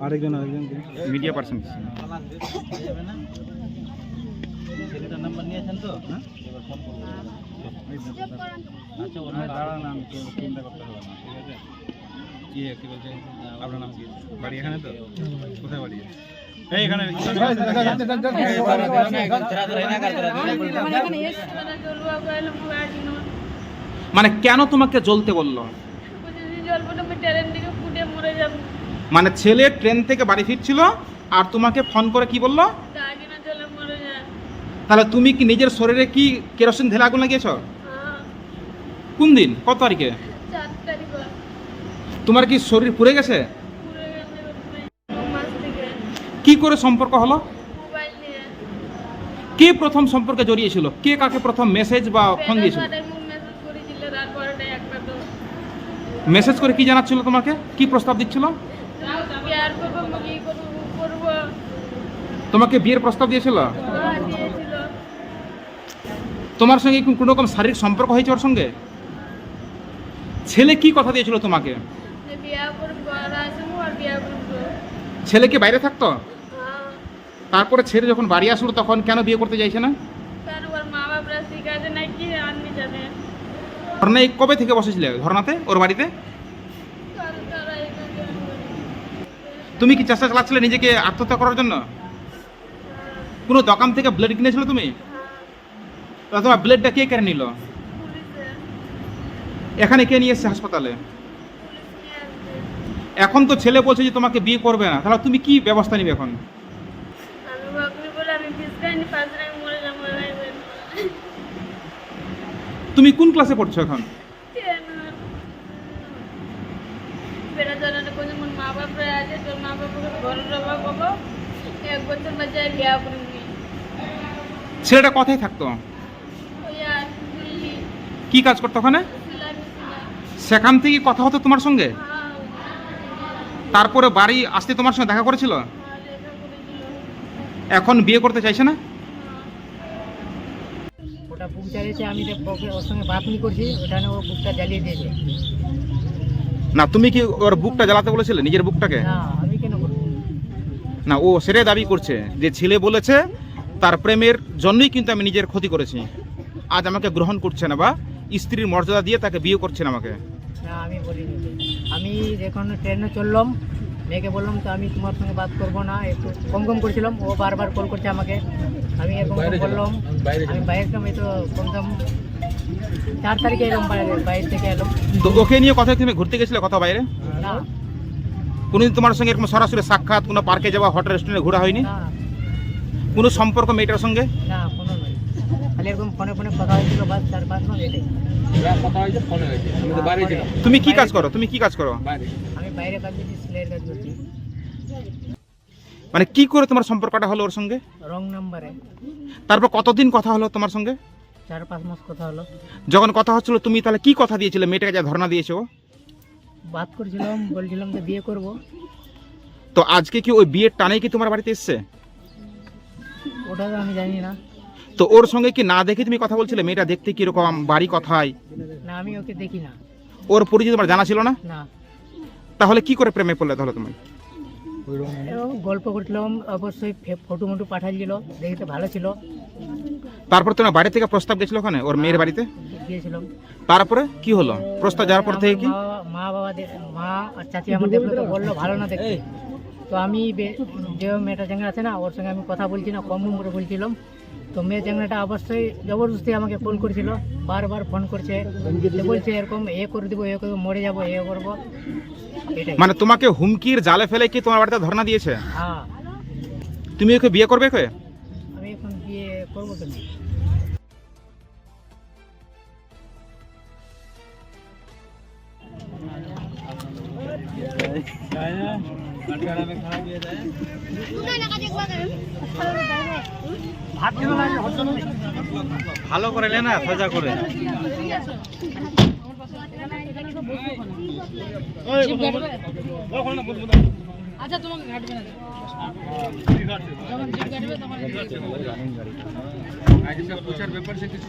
আরেকজন আরেকজন media person ছেলেটার নাম্বার নিয়েছেন তো? হ্যাঁ? এবার ফোন করব আচ্ছা ওনার দাঁড়ান আমি চিন্তা করতে হবে না ঠিক আছে? কি কি বলছে আপনার নাম কি বাড়ি এখানে তো কোথায় বাড়ি এই এখানে মানে কেন তোমাকে জ্বলতে বলল মানে ছেলে ট্রেন থেকে বাড়ি ফিরছিল আর তোমাকে ফোন করে কি বলল তাহলে তুমি কি নিজের শরীরে কি কেরোসিন ঢেলে আগুন লাগিয়েছো কোন দিন কত তারিখে তোমার কি শরীর পুড়ে গেছে? কি করে সম্পর্ক হলো? কে প্রথম সম্পর্কে জড়িয়েছিল? কে কাকে প্রথম মেসেজ বা ফোন দিয়েছিল? মেসেজ করে কি জানাচ্ছিল তোমাকে? কি প্রস্তাব দিচ্ছিল? তোমাকে বিয়ের প্রস্তাব দিয়েছিল? তোমার সঙ্গে কোনো রকম শারীরিক সম্পর্ক হয়েছে ওর সঙ্গে? ছেলে কি কথা দিয়েছিল তোমাকে? ছেলে কি বাইরে থাকতো? তারপরে ছেলে যখন বাড়ি আসলো তখন কেন বিয়ে করতে চাইছে না? মা বাপরা আননি ধর্নায় কবে থেকে বসেছিলে? ধর্নাতে? ওর বাড়িতে? তুমি কি চেষ্টা চালাচ্ছিলে নিজেকে আত্মহত্যা করার জন্য? কোনো দোকান থেকে ব্লেড কিনেছিল তুমি? তোমার ব্লেডটা কে কেড়ে নিল? এখানে কে নিয়ে এসছে হাসপাতালে? এখন তো ছেলে বলছে যে তোমাকে বিয়ে করবে না। তাহলে তুমি কি ব্যবস্থা নিবে এখন? তুমি কোন ক্লাসে পড়ছো এখন? ছেলেটা কথাই থাকতো? কি কাজ করতো ওখানে? সেখান থেকে কথা হতো তোমার সঙ্গে? তারপরে বাড়ি আসতে তোমার সঙ্গে দেখা করেছিল? এখন বিয়ে করতে চাইছে না? ওটা বুক জ্বালিয়েছে আমি ওর সঙ্গে বাতনি করছি ওখানে ও বুকটা জ্বালিয়ে দিয়েছে। না তুমি কি ওর বুকটা জ্বালাতে বলেছিলে নিজের বুকটাকে না আমি কেন না ও সেটাই দাবি করছে যে ছেলে বলেছে তার প্রেমের জন্যই কিন্তু আমি নিজের ক্ষতি করেছি। আজ আমাকে গ্রহণ করছে না বা স্ত্রীর মর্যাদা দিয়ে তাকে বিয়ে করছে না আমাকে। না আমি বলিনি। আমি যখন ট্রেনে চললাম মেয়েকে বললাম তো আমি তোমার সঙ্গে বাত করব না। একটু কম কম করছিলাম ও বারবার কল করছে আমাকে। আমি এরকম বললাম আমি বাইরে ছিলাম এই তো কমসম চার তারিখে এলাম বাইরে বাইরে থেকে এলাম। ওকে নিয়ে কথা তুমি ঘুরতে গেছিলে কথা বাইরে? না। কোনোদিন তোমার সঙ্গে এরকম সরাসরি সাক্ষাৎ কোনো পার্কে যাওয়া হোটেল রেস্টুরেন্টে ঘোরা হয়নি? কোনো সম্পর্ক মেয়েটার সঙ্গে? না কোনো নয়। খালি এরকম ফোনে ফোনে কথা হয়েছিল বাস চার পাঁচ মাস এটাই। কথা হয়েছে ফোনে হয়েছে আমি তো বাড়ি ছিলাম তুমি কি কাজ করো? তুমি কি কাজ করো? বাইরে আমি বাইরে কাজ করছি সেলাইয়ের কাজ করছি মানে কি করে তোমার সম্পর্কটা হলো ওর সঙ্গে? রং নাম্বারে। তারপর কতদিন কথা হলো তোমার সঙ্গে? চার পাঁচ মাস কথা হলো। যখন কথা হচ্ছিল তুমি তাহলে কি কথা দিয়েছিলে? মেয়েটাকে যা ধর্ণা দিয়েছ বাত করছিলাম বলছিলাম যে বিয়ে করব। তো আজকে কি ওই বিয়ের টানে কি তোমার বাড়িতে এসছে? ওটা তো আমি জানি না। তো ওর সঙ্গে কি না দেখে তুমি কথা বলছিলে? মেয়েটা দেখতে কীরকম? বাড়ি কথায়? না আমি ওকে দেখি না। ওর পরিচয় তোমার জানা ছিল না? না। তাহলে কি করে প্রেমে পড়লে তাহলে তুমি এরকম গল্প করছিলাম অবশ্যই ফটো মটো পাঠাচ্ছিল দেখতে ভালো ছিল। তারপর তোমার বাড়ি থেকে প্রস্তাব গেছিল ওখানে ওর মেয়ের বাড়িতে? গিয়েছিলাম তারপরে কি হলো? প্রস্তাব যাওয়ার পর থেকে কি? আমার মা- মা বাবা দে- মা আর চাচি আমার দেখল তো বলল ভালো না দেখতে। তো আমি বে- যে মেয়েটা চ্যাংরা আছে না ওর সঙ্গে আমি কথা বলছি না কম করে বলছিলাম। তো মেয়ে চ্যাংরাটা অবশ্যই জবরদস্তি আমাকে ফোন করেছিল বারবার ফোন করছে। বলছে এরকম এ করে দেবো এ করব মরে যাব এ করব। এটাই। মানে তোমাকে হুমকির জালে ফেলে কি তোমার বাড়িতে ধর্ণা দিয়েছে? হ্যাঁ। তুমি ওকে বিয়ে করবে কে আমি এখন বিয়ে করব কেন? ভালো করে না সজা করে। আচ্ছা তোমাকে ঘাটবে না যখন জিপ ঘাটবে তখন ব্যাপার সে কিছু